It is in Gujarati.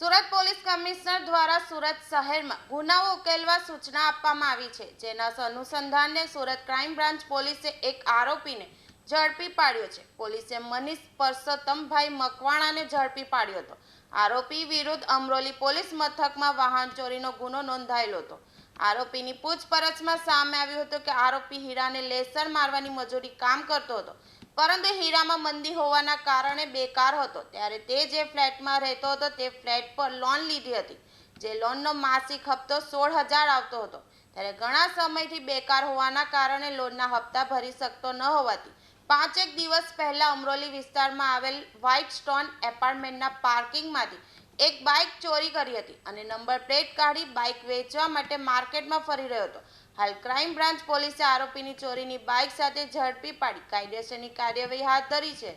સુરત પોલીસ કમિશનર દ્વારા સુરત શહેરમાં ગુનાઓ ઉકેલવા સૂચના આપવામાં આવી છે. જેના અનુસંધાને સુરત ક્રાઇમ બ્રાન્ચ પોલીસે એક આરોપીને ઝડપી પાડ્યો છે. પોલીસે મનીષ પરસોત્તમભાઈ મકવાણાને ઝડપી પાડ્યો હતો. આરોપી વિરુદ્ધ અમરોલી પોલીસ મથકમાં વાહન ચોરીનો ગુનો નોંધાયેલો હતો. આરોપીની પૂછપરછમાં સામે આવ્યું હતું કે આરોપી હીરાને લેસર મારવાની મજૂરી કામ કરતો હતો. પરંતુ હીરામાં મંદી હોવાના કારણે બેકાર હતો. ત્યારે તે જે ફ્લેટમાં રહેતો હતો તે ફ્લેટ પર લોન લીધી હતી. જે લોનનો માસિક હપ્તો સોળ હજાર આવતો હતો. ત્યારે ઘણા સમયથી બેકાર હોવાના કારણે લોનના હપ્તા ભરી શકતો ન હોવાથી પાંચેક દિવસ પહેલા અમરોલી વિસ્તારમાં આવેલ વ્હાઇટ સ્ટોન એપાર્ટમેન્ટના પાર્કિંગમાંથી એક બાઇક ચોરી કરી હતી અને નંબર પ્લેટ કાઢી બાઇક વેચવા માટે માર્કેટમાં ફરી રહ્યો હતો. હાલ ક્રાઇમ બ્રાન્ચ પોલીસે આરોપીની ચોરીની બાઇક સાથે ઝડપી પાડી કાયદેસરની કાર્યવાહી હાથ ધરી છે.